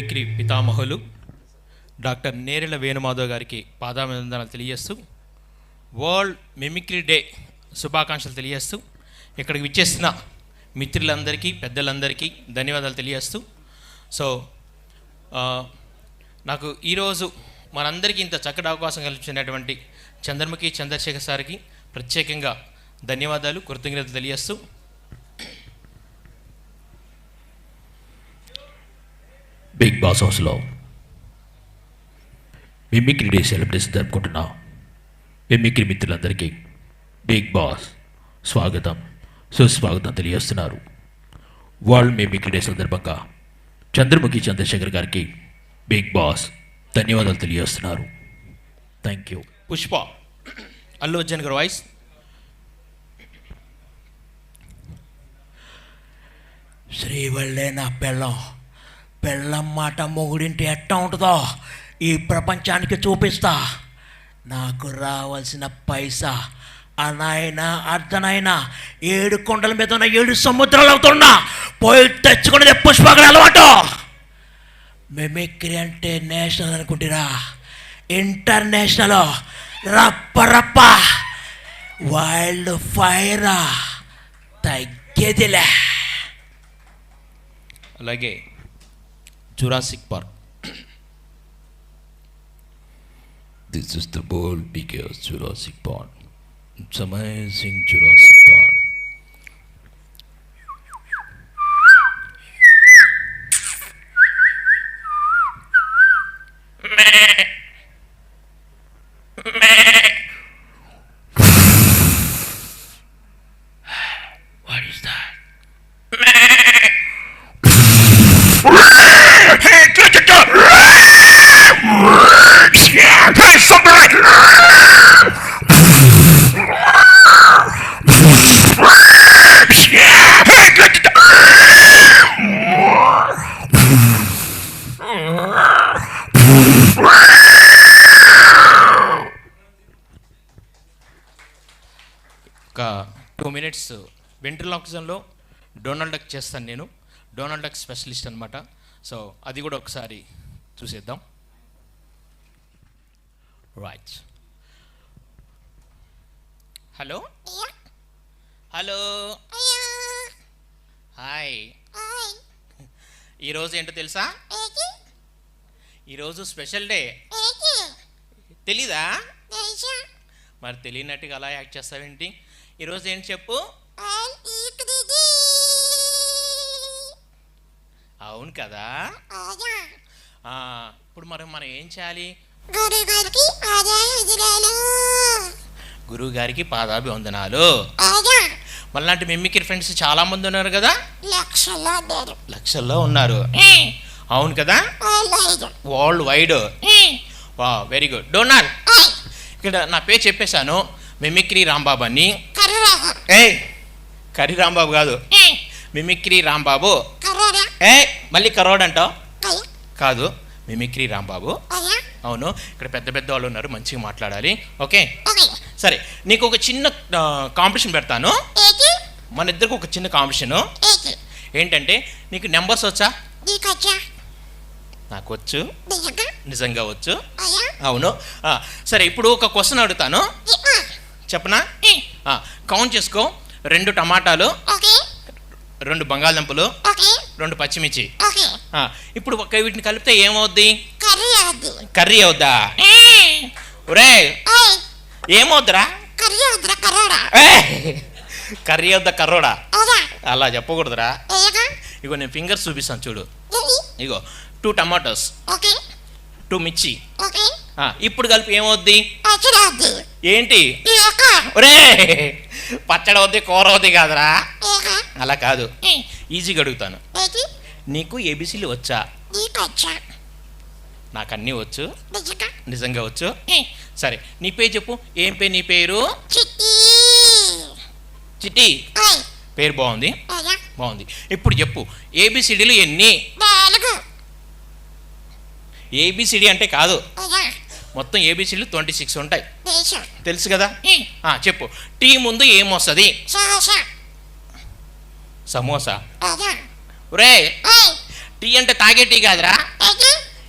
Mimicry పితామహులు doctor Nerella Venumadhav గారికి పాదాభినందనలు తెలియజేస్తూ వరల్డ్ మిమిక్రీ డే శుభాకాంక్షలు తెలియజేస్తూ ఇక్కడికి విచ్చేసిన మిత్రులందరికీ పెద్దలందరికీ ధన్యవాదాలు తెలియజేస్తూ సో నాకు ఈరోజు మనందరికీ ఇంత చక్కటి అవకాశం కల్పించినటువంటి చంద్రముఖి చంద్రశేఖర్ సార్కి ప్రత్యేకంగా ధన్యవాదాలు కృతజ్ఞతలు తెలియజేస్తూ బిగ్ బాస్ హౌస్లో మిమిక్రీ డే సెలబ్రేషన్ జరుపుకుంటున్న. మిమిక్రీ మిత్రులందరికీ బిగ్ బాస్ స్వాగతం సుస్వాగతం తెలియజేస్తున్నారు. వరల్డ్ మిమిక్రీ డే సందర్భంగా చంద్రముఖి చంద్రశేఖర్ గారికి బిగ్ బాస్ ధన్యవాదాలు తెలియజేస్తున్నారు. Thank you. Pushpa Allu Arjun garu voice. Srivalli నా పెళ్ళం. పెళ్ళం మాట మొగుడింటి ఎట్టా ఉంటుందో ఈ ప్రపంచానికి చూపిస్తా. నాకు రావాల్సిన పైసా అనాయన అర్ధనైనా ఏడు కొండల మీద ఉన్న ఏడు సముద్రాలు అవుతున్నా. పోయి తెచ్చుకునేది పుష్పగడ అలవాటు. మిమిక్రీ అంటే నేషనల్ అనుకుంటురా. ఇంటర్నేషనల్. రప్ప రప్ప. వైల్డ్ ఫైరా తగ్గేదిలే. అలాగే. Jurassic Park. this is the world biggest Jurassic Park. It's amazing Jurassic Park. Meh. Meh. ఒక టూ మినిట్స్ వెంట్రలాక్సిజన్లో డొనాల్డ్ డక్ చేస్తాను నేను. డొనాల్డ్ డక్ స్పెషలిస్ట్ అనమాట సో అది కూడా ఒకసారి చూసేద్దాం. రైట్ హలో హలో హాయ్ ఈరోజు ఏంటో తెలుసా? ఈరోజు స్పెషల్ డే. తెలీదా? మరి తెలియనట్టుగా అలా యాక్ట్ చేస్తావేంటి? ఈరోజు ఏంటి చెప్పు? అవును కదా. ఇప్పుడు మరి మనం ఏం చేయాలి? గురువు గారికి పాదాభివందనాలు. మళ్ళాంటి మిమ్మికి ఫ్రెండ్స్ చాలా మంది ఉన్నారు కదా? లక్షల్లో ఉన్నారు. అవును కదా? వరల్డ్ వైడ్ వా వెరీ గుడ్ డోనాల్డ్ ఇక్కడ నా పేరు చెప్పేశాను. మిమిక్రీ రాంబాబు అని. ఏ కర్రీ రాంబాబు కాదు. మిమిక్రీ రాంబాబు ఏ మళ్ళీ కరోడ్ అంటావు? కాదు మిమిక్రీ రాంబాబు అవును ఇక్కడ పెద్ద పెద్ద వాళ్ళు ఉన్నారు మంచిగా మాట్లాడాలి. ఓకే? సరే నీకు ఒక చిన్న కాంపిటీషన్ పెడతాను. మన ఇద్దరికి ఒక చిన్న కాంపిటీషను. ఏంటంటే నీకు నెంబర్స్ వచ్చా? నాకు వచ్చు నిజంగా వచ్చు. అవును. సరే ఇప్పుడు ఒక క్వశ్చన్ అడుగుతాను. చెప్పనా? కౌంట్ చేసుకో. రెండు టమాటాలు. రెండు బంగాళదుంపలు. రెండు పచ్చిమిర్చి. ఇప్పుడు ఒక వీటిని కలిపితే ఏమవుద్ది? కర్రీ అవుద్ది. ఒరే ఏమవుద్దిరా? కర్రీ అవుద్దా కర్రోడా? అలా చెప్పకూడదురా. ఇగో నేను ఫింగర్స్ చూపిస్తాను చూడు. ఇగో. టూ టమాటోస్ ఓకే టూ మిర్చి. ఓకే ఇప్పుడు కలిపి ఏమవుద్ది? ఏంటి? ఒరే పచ్చడి అవుద్ది కూర అవుద్ది కాదురా. అలా కాదు. ఈజీగా అడుగుతాను. నీకు ఏబిసిలు వచ్చా? నాకు అన్నీ వచ్చు. నిజంగా? వచ్చు. సరే నీ పేరు చెప్పు. ఏం పేరు నీ పేరు? చిట్టి. పేరు బాగుంది. బాగుంది. ఇప్పుడు చెప్పు. ఏబిసిడీలు ఎన్ని? ఏబిసిడి అంటే కాదు. మొత్తం ఏబిసిడీలు ట్వంటీ సిక్స్ ఉంటాయి. తెలుసు. కదా? చెప్పు. టీ ముందు ఏమొస్తుంది? సమోసా. ఒరే టీ అంటే తాగే టీ కాదురా.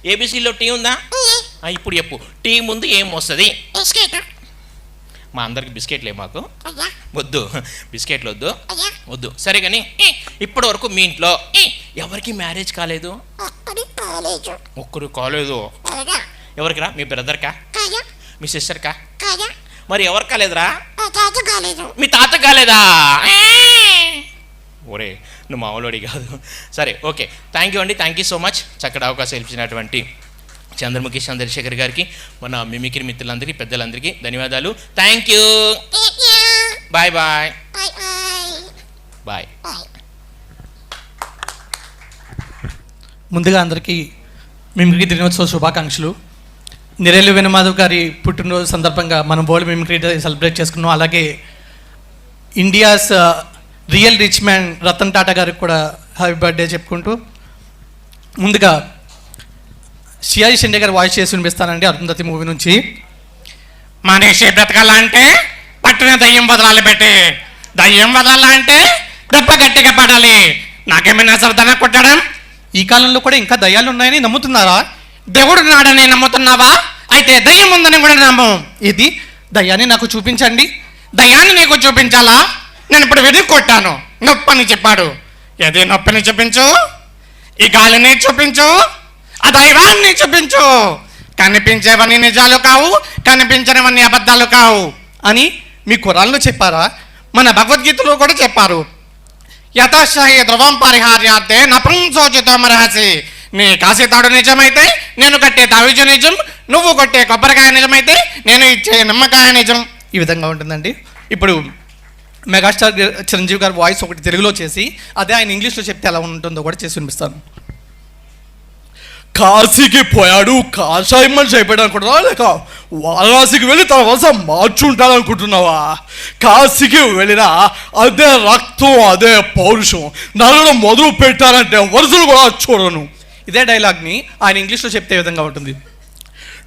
ఏబీసీలో టీ ఉందా? ఇప్పుడు చెప్పు. టీ ముందు ఏం వస్తుంది బిస్కెట్. మా అందరికి బిస్కెట్లే మాకు. వద్దు. బిస్కెట్లు వద్దు వద్దు. సరే కానీ ఇప్పటి వరకు మీ ఇంట్లో ఎవరికి మ్యారేజ్ కాలేదు? ఒక్కరు కాలేదు. ఎవరికిరా? మీ బ్రదర్కా? మీ సిస్టర్కా? మరి ఎవరు కాలేదురా? మీ తాత కాలేదా? ఒరే నువ్వు మామూలుడి కాదు. సరే ఓకే. థ్యాంక్ యూ అండి. థ్యాంక్ యూ సో మచ్ చక్కటి అవకాశం ఇచ్చినటువంటి చంద్రముఖి చంద్రశేఖర్ గారికి మన మిమిక్రీ మిత్రులందరికీ పెద్దలందరికీ ధన్యవాదాలు. Thank you bye bye bye bye bye bye ముందుగా అందరికీ మిమిక్రీ దినోత్సవ శుభాకాంక్షలు. నిరేలు వినమాధవ్ గారి పుట్టినరోజు సందర్భంగా మనం వరల్డ్ మిమిక్రీ డే సెలబ్రేట్ చేసుకున్నాం. అలాగే India's real rich man Ratan Tata గారికి కూడా హ్యాపీ బర్త్డే చెప్పుకుంటూ ముందుగా సిఐ షిండే గారు వాయిస్ చేసి వినిపిస్తానండి అరుంధతి మూవీ నుంచి. మనిషి బ్రతకాలంటే పట్టిన దయ్యం వదలాలి పెట్టి దయ్యం వదలాలంటే దెబ్బ గట్టిగా పడాలి. నాకేమైనా సరదానా కొట్టడం? ఈ కాలంలో కూడా ఇంకా దయ్యాలు ఉన్నాయని నమ్ముతున్నారా? దేవుడు నాడని నమ్ముతున్నావా? అయితే దయ్యం ఉందని కూడా నమ్ము. ఇది దయ్యాన్ని నాకు చూపించండి. దయ్యాన్ని నీకు చూపించాలా? నేను ఇప్పుడు వెతికి కొట్టాను. నొప్పని చెప్పాడు. ఏది నొప్పిని చూపించు? ఈ గాలిని చూపించు? ఆ దైవాన్ని చూపించు. కనిపించేవన్నీ నిజాలు కావు కనిపించనివన్నీ అబద్ధాలు కావు. అని మీ కురాల్లో చెప్పారా? మన భగవద్గీతలో కూడా చెప్పారు. యథాశాహి ధ్రువం పరిహార్యార్థే నపుంసోచితోమరహసి నీ కాశీతాడు నిజమైతే నేను కట్టే తావిజు నిజం నువ్వు కొట్టే కొబ్బరికాయ నిజమైతే నేను ఇచ్చే నిమ్మకాయ నిజం. ఈ విధంగా ఉంటుందండి. ఇప్పుడు మెగాస్టార్ చిరంజీవి గారి వాయిస్ ఒకటి తెలుగులో చేసి అదే ఆయన ఇంగ్లీష్లో చెప్తే ఎలా ఉంటుందో కూడా చేసి వినిపిస్తాను. కాశీకి పోయాడు కాషాయం మనిషి అయిపోయాడు లేక వారణాసికి వెళ్ళి తన వలస మార్చుంటాడనుకుంటున్నావా కాశీకి వెళ్ళిన అదే రక్తం అదే పౌరుషం. నన్ను మొదలు పెట్టారంటే వరుసలు కూడా చూడను. ఇదే డైలాగ్ని ఆయన ఇంగ్లీష్లో చెప్తే విధంగా ఉంటుంది?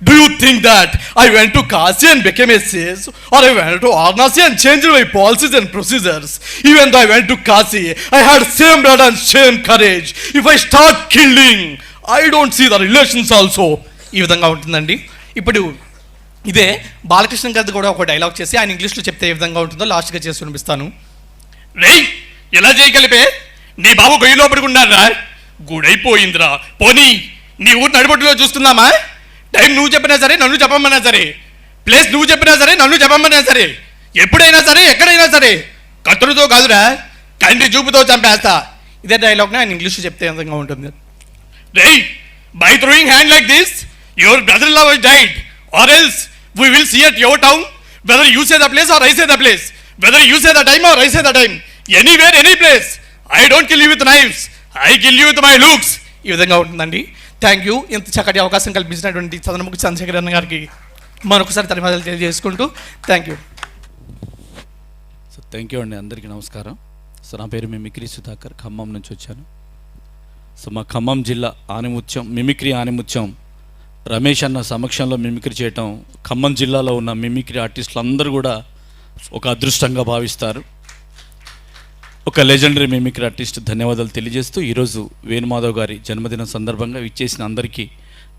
Do you think that I went to Kashi and became a sage or I went to Varanasi and change my policies and procedures even I went to Kashi I had same blood and same courage if I start killing I don't see the relations also ఈ విధంగా ఉంటుందండి. ఇప్పుడు ఇదే బాలకృష్ణ గారిది కూడా ఒక dialogue చేసి ఆయన ఇంగ్లీష్లో చెప్తే ఏ విధంగా ఉంటుందో లాస్ట్గా చేసి వినిపిస్తాను రేయ్ ఎలా చేయగలిపే? నీ బాబు గొయ్యిలో పడుకున్నారా గుడైపోయిందిరా. పోనీ నీ ఊరు నడిబొట్టులో చూస్తున్నామా? టైం నువ్వు చెప్పినా సరే నన్ను చెప్పమన్నా సరే. ప్లేస్ నువ్వు చెప్పినా సరే నన్ను చెప్పమన్నా సరే. ఎప్పుడైనా సరే ఎక్కడైనా సరే. కత్తులతో కాదురా కంటి చూపుతో చంపేస్తా. ఇదే డైలాగ్ని ఆయన ఇంగ్లీష్లో చెప్తే విధంగా ఉంటుంది? రేయ్ by throwing hand like this your brother love died or else we will see at your town whether you say the place or rise a the place whether you say the time or rise a the time anywhere any place I don't kill you with knives I kill you with my looks ఈ విధంగా ఉంటుందండి. Thank you ఇంత చక్కటి అవకాశం కల్పించినటువంటి చంద్రముఖి చంద్రశేఖర్ అన్న గారికి మరొకసారి ధన్యవాదాలు తెలియజేసుకుంటూ thank you so thank you అండి. అందరికీ నమస్కారం. సో నా పేరు మిమిక్రీ సుధాకర్. ఖమ్మం నుంచి వచ్చాను. సో మా ఖమ్మం జిల్లా ఆనిముత్యం మిమిక్రీ ఆనిముత్యం రమేష్ అన్న సమక్షంలో మిమిక్రీ చేయటం ఖమ్మం జిల్లాలో ఉన్న మిమిక్రీ ఆర్టిస్టులు అందరూ కూడా ఒక అదృష్టంగా భావిస్తారు. ఒక లెజెండరీ మిమిక్రీ ఆర్టిస్ట్ ధన్యవాదాలు తెలియజేస్తూ ఈరోజు వేణుమాధవ్ గారి జన్మదిన సందర్భంగా ఇచ్చేసిన అందరికీ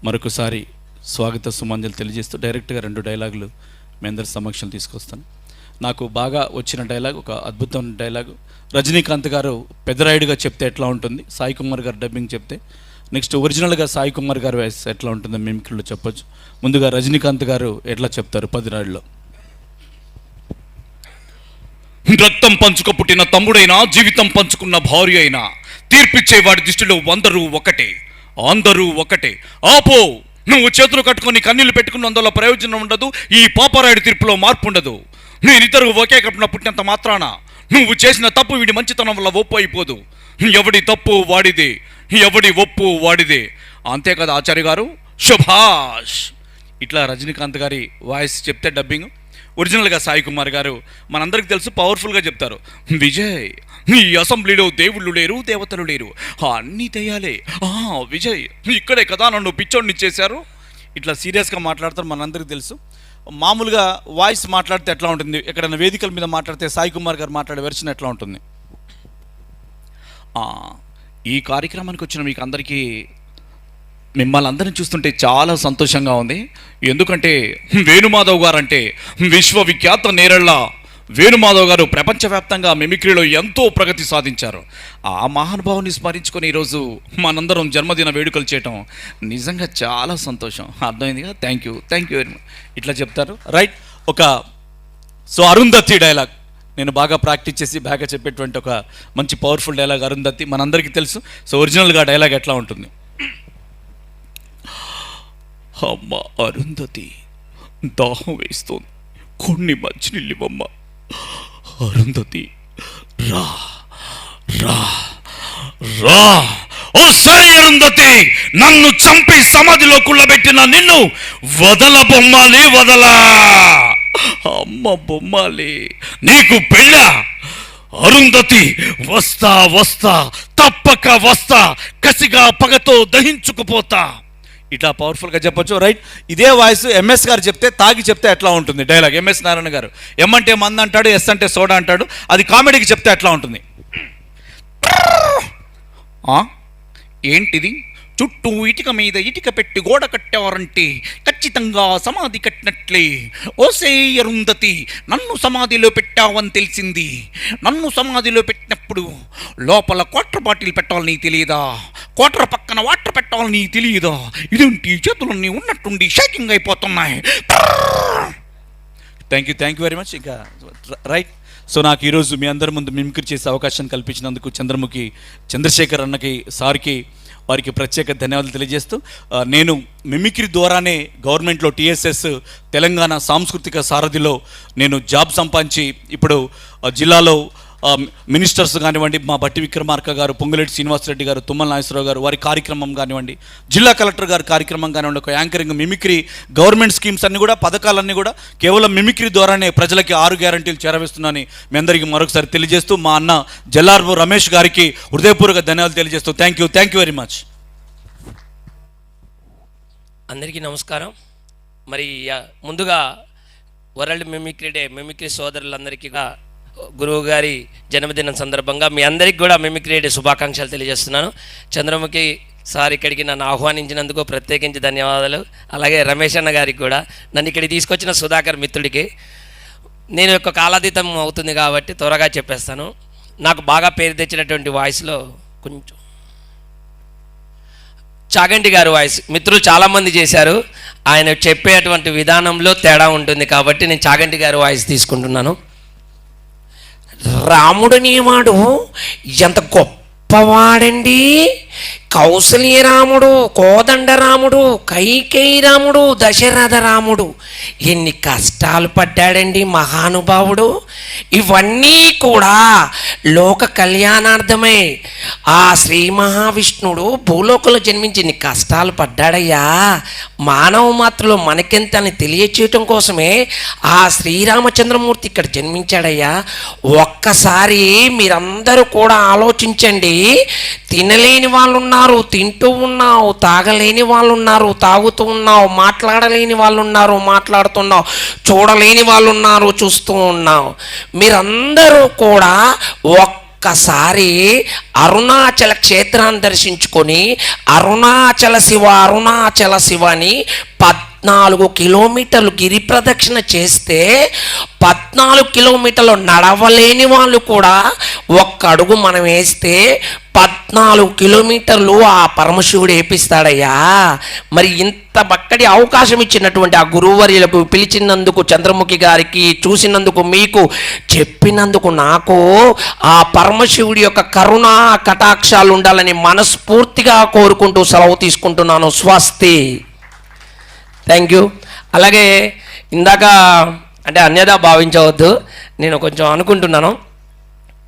మరొకసారి స్వాగత సుమాంజలు తెలియజేస్తూ డైరెక్ట్గా రెండు డైలాగులు మీ అందరి సమక్షం తీసుకొస్తాను. నాకు బాగా వచ్చిన డైలాగ్ ఒక అద్భుతమైన డైలాగ్. రజనీకాంత్ గారు పెద్దరాయుడుగా చెప్తే ఎట్లా ఉంటుంది? సాయి కుమార్ గారు డబ్బింగ్ చెప్తే. నెక్స్ట్ ఒరిజినల్గా సాయి కుమార్ గారు వాయిస్ ఎట్లా ఉంటుందో మిమిక్రీలో చెప్పొచ్చు. ముందుగా రజనీకాంత్ గారు ఎట్లా చెప్తారు పదిరాయుడులో రక్తం పంచుక పుట్టిన తమ్ముడైనా జీవితం పంచుకున్న భార్య అయినా తీర్పిచ్చే వాడి దృష్టిలో అందరూ ఒకటే అందరూ ఒకటే. ఆపో! నువ్వు చేతులు కట్టుకొని కన్నీళ్ళు పెట్టుకున్నందువల్ల ప్రయోజనం ఉండదు ఈ పాపరాయుడి తీర్పులో మార్పు ఉండదు నేనిద్దరు ఒకే కప్పున పుట్టినంత మాత్రాన నువ్వు చేసిన తప్పు వీడి మంచితనం వల్ల ఒప్పు అయిపోదు ఎవడి తప్పు వాడిదే ఎవడి ఒప్పు వాడిదే. అంతే కదా ఆచార్య గారు? శుభాష్! ఇట్లా రజనీకాంత్ గారి వాయిస్ చెప్తే డబ్బింగ్. ఒరిజినల్గా సాయి కుమార్ గారు మనందరికి తెలుసు పవర్ఫుల్గా చెప్తారు. విజయ్ నీ అసెంబ్లీలో దేవుళ్ళు లేరు దేవతలు లేరు. అన్నీ తెయ్యాలే విజయ్ ఇక్కడే కదా నన్ను పిచ్చోడిని చేశారు. ఇట్లా సీరియస్గా మాట్లాడతారు మనందరికీ తెలుసు. మామూలుగా వాయిస్ మాట్లాడితే ఎట్లా ఉంటుంది? ఎక్కడైనా వేదికల మీద మాట్లాడితే సాయి కుమార్ గారు మాట్లాడే వెర్షన్ ఎట్లా ఉంటుంది? ఈ కార్యక్రమానికి వచ్చిన మీకు అందరికీ మిమ్మల్ని అందరిని చూస్తుంటే చాలా సంతోషంగా ఉంది. ఎందుకంటే వేణుమాధవ్ గారు అంటే విశ్వవిఖ్యాత నేరళ్ళ వేణుమాధవ్ గారు ప్రపంచవ్యాప్తంగా మిమిక్రీలో ఎంతో ప్రగతి సాధించారు. ఆ మహానుభావుని స్మరించుకొని ఈరోజు మనందరం జన్మదిన వేడుకలు చేయటం నిజంగా చాలా సంతోషం. అర్థమైందిగా? Thank you thank you very much ఇట్లా చెప్తారు. రైట్ ఒక సో అరుంధతి డైలాగ్ నేను బాగా ప్రాక్టీస్ చేసి బాగా చెప్పేటువంటి ఒక మంచి పవర్ఫుల్ డైలాగ్ అరుంధతి. మనందరికీ తెలుసు. సో ఒరిజినల్గా డైలాగ్ ఎట్లా ఉంటుంది? అమ్మ అరుంధతి దాహం వేస్తోంది. కొన్ని మంచినీళ్ళివమ్మ అరుంధతి. రా రా రా. ఓసారి అరుంధతి నన్ను చంపి సమాధిలో కుళ్ళబెట్టిన నిన్ను వదల బొమ్మాలి వదలా. అమ్మ బొమ్మాలి నీకు పెళ్ళ? అరుంధతి వస్తా వస్తా తప్పక వస్తా కసిగా పగతో దహించుకుపోతా. ఇట్లా పవర్ఫుల్గా చెప్పొచ్చు రైట్ ఇదే వాయిస్ ఎంఎస్ గారు చెప్తే తాగి చెప్తే ఎట్లా ఉంటుంది? డైలాగ్ ఎంఎస్ నారాయణ గారు ఎం అంటే మంది అంటాడు ఎస్ అంటే సోడా అంటాడు అది కామెడీకి చెప్తే ఎట్లా ఉంటుంది? ఏంటిది? చుట్టూ ఇటుక మీద ఇటుక పెట్టి గోడ కట్టేవారంటే ఖచ్చితంగా సమాధి కట్టినట్లే. ఓసే అరుంధతి నన్ను సమాధిలో పెట్టావని తెలిసింది. నన్ను సమాధిలో పెట్టినప్పుడు లోపల క్వార్టర్ బాటిల్ పెట్టాలని తెలియదా? క్వార్టర్ పక్కన వాటర్ పెట్టాలని తెలియదా? ఇదేంటి? చేతులన్నీ ఉన్నట్టుండి షేకింగ్ అయిపోతున్నాయి. Thank you thank you very much. ఇంకా రైట్. సో నాకు ఈరోజు మీ అందరి ముందు మిమిక్రీ చేసే అవకాశం కల్పించినందుకు చంద్రముఖి చంద్రశేఖర్ అన్నకి సార్కి వారికి ప్రత్యేక ధన్యవాదాలు తెలియజేస్తూ నేను మిమిక్రీ ద్వారానే గవర్నమెంట్లో టీఎస్ఎస్ తెలంగాణ సాంస్కృతిక సారథిలో నేను జాబ్ సంపాదించి ఇప్పుడు జిల్లాలో Um, మినిస్టర్స్ కానివ్వండి మా బట్టి విక్రమార్క గారు పొంగులేటి శ్రీనివాసరెడ్డి గారు తుమ్మల నాగేశ్వరరావు గారు వారి కార్యక్రమం కానివ్వండి జిల్లా కలెక్టర్ గారి కార్యక్రమం కానివ్వండి ఒక యాంకరింగ్ మిమిక్రీ గవర్నమెంట్ స్కీమ్స్ అన్ని కూడా పథకాలన్నీ కూడా కేవలం మిమిక్రీ ద్వారానే ప్రజలకి ఆరు గ్యారంటీలు చేరవేస్తున్నానని మీ అందరికీ మరొకసారి తెలియజేస్తూ మా అన్న జల్లార్బు రమేష్ గారికి హృదయపూర్వక ధన్యవాదాలు తెలియజేస్తూ thank you thank you very much అందరికీ నమస్కారం. మరి ముందుగా వరల్డ్ మిమిక్రీ డే మిమిక్రీ సోదరులందరికీ గురువు గారి జన్మదినం సందర్భంగా మీ అందరికీ కూడా మిమిక్రీ డే శుభాకాంక్షలు తెలియజేస్తున్నాను. చంద్రముఖి సార్ ఇక్కడికి నన్ను ఆహ్వానించినందుకు ప్రత్యేకించి ధన్యవాదాలు. అలాగే రమేష్ అన్న గారికి కూడా నన్ను ఇక్కడికి తీసుకొచ్చిన సుధాకర్ మిత్రుడికి నేను యొక్క కాలాతీతం అవుతుంది కాబట్టి త్వరగా చెప్పేస్తాను. నాకు బాగా పేరు తెచ్చినటువంటి వాయిస్లో కొంచెం చాగంటి గారు వాయిస్ మిత్రులు చాలామంది చేశారు. ఆయన చెప్పేటువంటి విధానంలో తేడా ఉంటుంది కాబట్టి నేను చాగంటి గారి వాయిస్ తీసుకుంటున్నాను. రాముడనేవాడు ఎంత గొప్పవాడండి? కౌసల్య రాముడు కోదండ రాముడు రాముడు దశరథ రాముడు ఎన్ని కష్టాలు పడ్డాడండి మహానుభావుడు. ఇవన్నీ కూడా లోక కళ్యాణార్థమే. ఆ శ్రీ మహావిష్ణుడు భూలోకంలో జన్మించి ఇన్ని కష్టాలు పడ్డాడయ్యా. మానవ మాత్రలో మనకెంత అని తెలియచేయటం కోసమే ఆ శ్రీరామచంద్రమూర్తి ఇక్కడ జన్మించాడయ్యా. ఒక్కసారి మీరందరూ కూడా ఆలోచించండి. తినలేని వాళ్ళు ఉన్నారు తింటూ ఉన్నావు తాగలేని వాళ్ళు ఉన్నారు తాగుతూ ఉన్నావు మాట్లాడలేని వాళ్ళు ఉన్నారు మాట్లాడుతున్నావు చూడలేని వాళ్ళు ఉన్నారు చూస్తూ ఉన్నావు. మీరందరూ కూడా ఒక్కసారి అరుణాచల క్షేత్రాన్ని దర్శించుకొని అరుణాచల శివ అరుణాచల శివ అని పద్నాలుగు కిలోమీటర్లు గిరి ప్రదక్షిణ చేస్తే పద్నాలుగు కిలోమీటర్లు నడవలేని వాళ్ళు కూడా ఒక్క అడుగు మనం వేస్తే పద్నాలుగు కిలోమీటర్లు ఆ పరమశివుడు వేపిస్తాడయ్యా మరి ఇంత బక్కడి అవకాశం ఇచ్చినటువంటి ఆ గురువర్యులకు పిలిచినందుకు చంద్రముఖి గారికి చూసినందుకు మీకు చెప్పినందుకు నాకు ఆ పరమశివుడి యొక్క కరుణా కటాక్షాలు ఉండాలని మనస్ఫూర్తిగా కోరుకుంటూ సెలవు తీసుకుంటున్నాను. స్వస్తి. థ్యాంక్ యూ అలాగే ఇందాక అంటే అన్యదా భావించవద్దు నేను కొంచెం అనుకుంటున్నాను.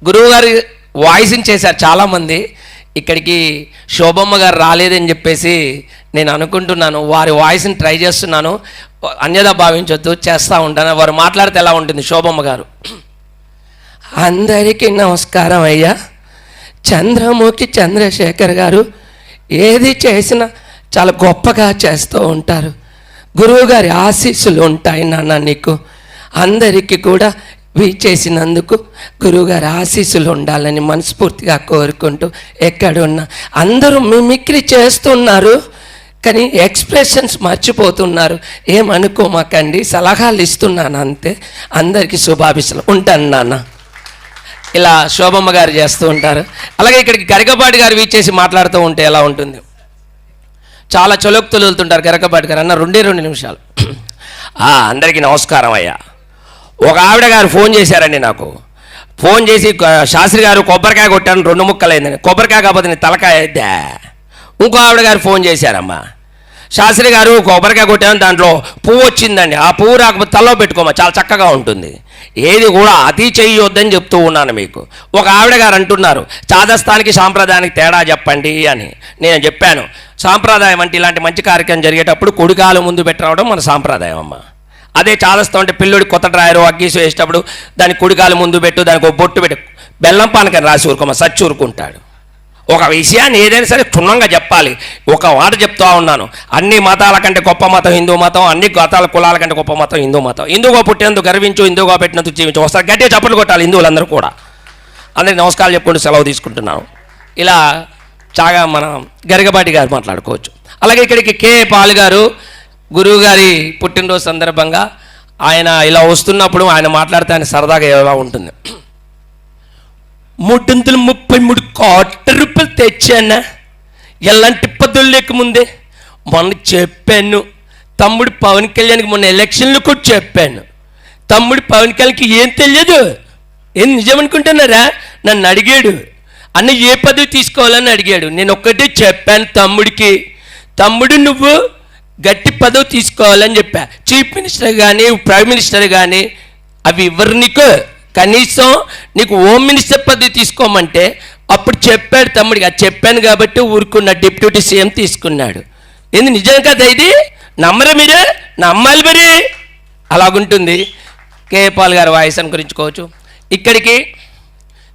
గురువు గారి వాయిస్ని చేశారు చాలామంది. ఇక్కడికి శోభమ్మ గారు రాలేదని చెప్పేసి నేను అనుకుంటున్నాను. వారి వాయిస్ని ట్రై చేస్తున్నాను. అన్యదా భావించొద్దు చేస్తూ ఉంటాను. వారు మాట్లాడితే ఎలా ఉంటుంది శోభమ్మ గారు? అందరికీ నమస్కారం అయ్యా. చంద్రముఖి చంద్రశేఖర్ గారు ఏది చేసినా చాలా గొప్పగా చేస్తూ ఉంటారు. గురువుగారి ఆశీస్సులు ఉంటాయి నాన్న నీకు. అందరికీ కూడా వీచేసినందుకు గురువుగారి ఆశీస్సులు ఉండాలని మనస్ఫూర్తిగా కోరుకుంటూ ఎక్కడున్నా అందరూ మిమిక్రీ చేస్తున్నారు కానీ ఎక్స్ప్రెషన్స్ మర్చిపోతున్నారు. ఏమనుకోమాకండి సలహాలు ఇస్తున్నాను అంతే. అందరికీ శుభాభిషలు ఉంటాను నాన్న. ఇలా శోభమ్మ గారు చేస్తూ ఉంటారు. అలాగే ఇక్కడికి గరికపాటి గారు వీచేసి మాట్లాడుతూ ఉంటే ఎలా ఉంటుంది? చాలా చొలొక్తులు వెళ్తుంటారు గరకపాటి గారు. అన్న రెండే రెండు నిమిషాలు. అందరికీ నమస్కారం అయ్యా. ఒక ఆవిడ గారు ఫోన్ చేశారండి నాకు. ఫోన్ చేసి శాస్త్రి గారు కొబ్బరికాయ కొట్టాను రెండు ముక్కలైందని. కొబ్బరికాయ కాకపోతే నీ తలకాయ అయిద్దా ఇంకో ఆవిడ గారు ఫోన్ చేశారమ్మా. శాస్త్రి గారు కొబ్బరికాయ కొట్టాను దాంట్లో పువ్వు వచ్చిందండి. ఆ పువ్వు రాకపోతే తలలో పెట్టుకోమా చాలా చక్కగా ఉంటుంది. ఏది కూడా అతి చేయొద్దని చెప్తూ ఉన్నాను మీకు. ఒక ఆవిడ గారు అంటున్నారు చాదస్తానికి సాంప్రదాయానికి తేడా చెప్పండి అని. నేను చెప్పాను సాంప్రదాయం అంటే ఇలాంటి మంచి కార్యక్రమం జరిగేటప్పుడు కుడికాలు ముందు పెట్టరావడం మన సాంప్రదాయం అమ్మ. అదే చాదస్తం అంటే పిల్లుడి కొత్త డ్రాయరు అగ్గీసు వేసేటప్పుడు దాని కుడికాలు ముందు పెట్టు దానికి ఒక బొట్టు పెట్టు. బెల్లం పానకని రాసి ఊరుకోమ సచ్చి ఊరుకుంటాడు. ఒక విషయాన్ని ఏదైనా సరే క్షుణ్ణంగా చెప్పాలి. ఒక మాట చెప్తా ఉన్నాను. అన్ని మతాల కంటే గొప్ప మతం హిందూ మతం అన్ని మతాల కులాల కంటే గొప్ప మతం హిందూ మతం. హిందూగా పుట్టేందుకు గర్వించు హిందూగా పెట్టినందుకు జీవించు. ఒకసారి గట్టిగా చప్పట్లు కొట్టాలి హిందువులందరూ కూడా. అందరికి నమస్కారాలు చెప్పుకుంటూ సెలవు తీసుకుంటున్నాను. ఇలా చాగా మనం గరిగపాటి గారు మాట్లాడుకోవచ్చు. అలాగే ఇక్కడికి కే పాల్ గారు గురువుగారి పుట్టినరోజు సందర్భంగా ఆయన ఇలా వస్తున్నప్పుడు ఆయన మాట్లాడితే ఆయన సరదాగా ఎలా ఉంటుంది. మూడు వందల ముప్పై మూడు కోట్ల రూపాయలు తెచ్చానా ఎలాంటి పద్ధతులు లేకముందే మొన్న చెప్పాను. తమ్ముడు పవన్ కళ్యాణ్కి మొన్న ఎలక్షన్లు కూడా చెప్పాను. తమ్ముడు పవన్ కళ్యాణ్కి ఏం తెలియదు? ఏం నిజమనుకుంటున్నారా నన్ను అడిగాడు. అన్న ఏ పదవి తీసుకోవాలని అడిగాడు. నేను ఒక్కటే చెప్పాను తమ్ముడికి. తమ్ముడు నువ్వు గట్టి పదవి తీసుకోవాలని చెప్పా. చీఫ్ మినిస్టర్ కానీ ప్రైమ్ మినిస్టర్ కానీ అవి ఇవ్వరు నీకు. కనీసం నీకు హోమ్ మినిస్టర్ పదవి తీసుకోమంటే అప్పుడు చెప్పాడు తమ్ముడికి అది చెప్పాను కాబట్టి ఊరుకున్న డిప్యూటీ సీఎం తీసుకున్నాడు. ఏంది నిజం కదా ఇది? నమ్మరా మీరే? నమ్మాలి మరి. అలాగుంటుంది. కేపాల్ గారి వాయిస్ అనుకరించుకోవచ్చు. ఇక్కడికి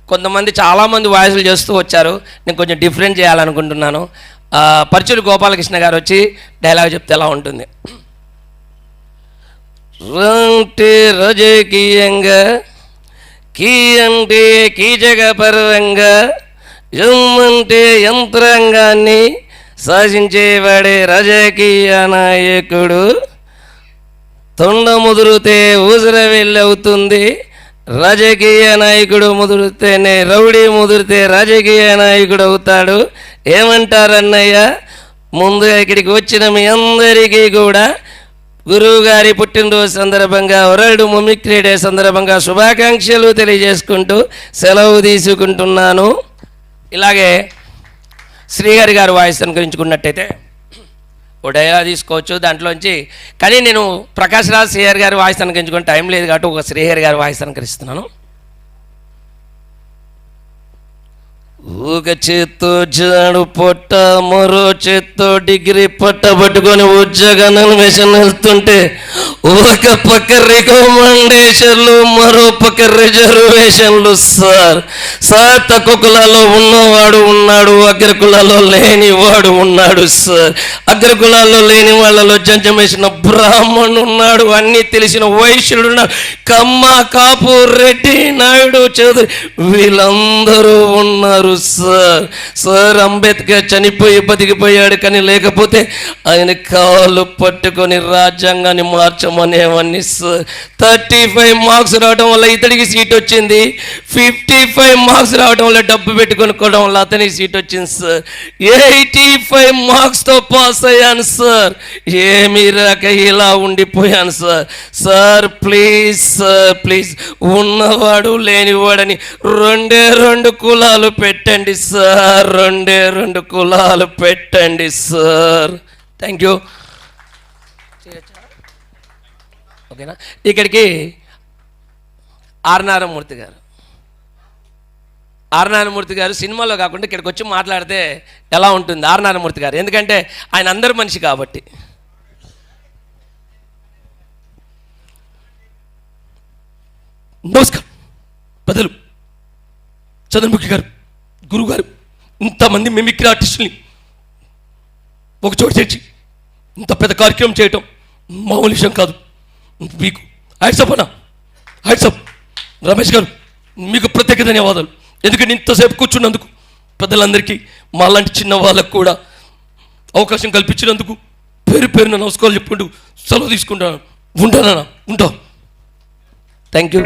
కొంతమంది చాలామంది వాయిస్లు చేస్తూ వచ్చారు. నేను కొంచెం డిఫరెంట్ చేయాలనుకుంటున్నాను. ఆ, గోపాలకృష్ణ గారు వచ్చి డైలాగ్ చెప్తే ఎలా ఉంటుంది? రంటే రజకీయంగా కీ అంటే కీచక పర్వంగా అంటే యంత్రాంగాన్ని శాసించేవాడే రాజకీయ నాయకుడు. తొండ ముదిరితే ఊసర వెళ్ళవుతుంది రాజకీయ నాయకుడు ముదిరితేనే రౌడీ ముదిరితే రాజకీయ నాయకుడు అవుతాడు. ఏమంటారన్నయ్య? ముందు ఇక్కడికి వచ్చిన మీ అందరికీ కూడా గురువు గారి పుట్టినరోజు సందర్భంగా వరల్డ్ మొమిక్రీ డే సందర్భంగా శుభాకాంక్షలు తెలియజేసుకుంటూ సెలవు తీసుకుంటున్నాను. ఇలాగే శ్రీహరి గారు వాయిస్ అనుకరించుకున్నట్టయితే ఓ డైలాగ్ తీసుకోవచ్చు. దాంట్లోంచి కానీ నేను ప్రకాష్ రాజ్ శ్రీహరి గారి వాయిస్ అనుకరించుకుని టైం లేదు కాబట్టి ఒక శ్రీహరి గారి వాయిస్ అనుకరిస్తున్నాను. ఊగ చేత్తో జాడు పొట్ట మరో చేత్తో డిగ్రీ పట్ట పట్టుకొని ఉద్యోగాన్ని మిషన్ వెళ్తుంటే ఒక పక్క రికమెండేషన్లు మరో పక్క రిజర్వేషన్లు. సార్ సార్ తక్కువ కులాల్లో ఉన్నవాడు ఉన్నాడు అగ్ర కులాల్లో లేనివాడు ఉన్నాడు సార్. అగ్ర కులాల్లో లేని వాళ్ళలో జంజమేసిన బ్రాహ్మణుడు ఉన్నాడు అన్నీ తెలిసిన వైశ్యుడు ఉన్నాడు. కమ్మ కాపు రెడ్డి నాయుడు చౌదరి వీళ్ళందరూ ఉన్నారు సార్ సార్ అంబేద్కర్ చనిపోయి బతికిపోయాడు కానీ లేకపోతే ఆయన కాళ్ళు పట్టుకొని రాజ్యాంగాన్ని మార్చమనేవన్నీ సార్. థర్టీ ఫైవ్ మార్క్స్ రావడం వల్ల ఇతడికి సీట్ వచ్చింది. ఫిఫ్టీ ఫైవ్ మార్క్స్ రావడం వల్ల డబ్బు పెట్టుకొనుకోవడం వల్ల అతనికి సీట్ వచ్చింది సార్. ఎయిటీ ఫైవ్ మార్క్స్తో పాస్ అయ్యాను సార్. ఏమీ రాక ఇలా ఉండిపోయాను sir. Sir please sir please. ఉన్నవాడు లేనివాడని రెండే రెండు కులాలు పెట్టండి సార్. రెండే రెండు కులాలు పెట్టండి సార్. థ్యాంక్ యూ ఓకేనా? ఇక్కడికి ఆర్ నారాయణమూర్తి గారు. ఆర్ నారాయణమూర్తి గారు సినిమాలో కాకుండా ఇక్కడికి వచ్చి మాట్లాడితే ఎలా ఉంటుంది ఆర్ నారాయణమూర్తి గారు? ఎందుకంటే ఆయన అందరి మనిషి కాబట్టి. నమస్కారం. బదులు చంద్రముఖి గారు. గురుగారు ఇంతమంది మిమిక్రీ ఆర్టిస్టుని ఒక చోటు చేర్చి ఇంత పెద్ద కార్యక్రమం చేయటం మామూలు విషయం కాదు. మీకు హ్యాట్సప్ అన్న హ్యాట్సప్ రమేష్ గారు మీకు ప్రత్యేక ధన్యవాదాలు. ఎందుకంటే ఇంతసేపు కూర్చున్నందుకు పెద్దలందరికీ మాలాంటి చిన్న వాళ్ళకు కూడా అవకాశం కల్పించినందుకు పేరు పేరున నమస్కారాలు చెప్పుకుంటూ సెలవు తీసుకుంటాను. ఉంటానన్నా ఉంటా. Thank you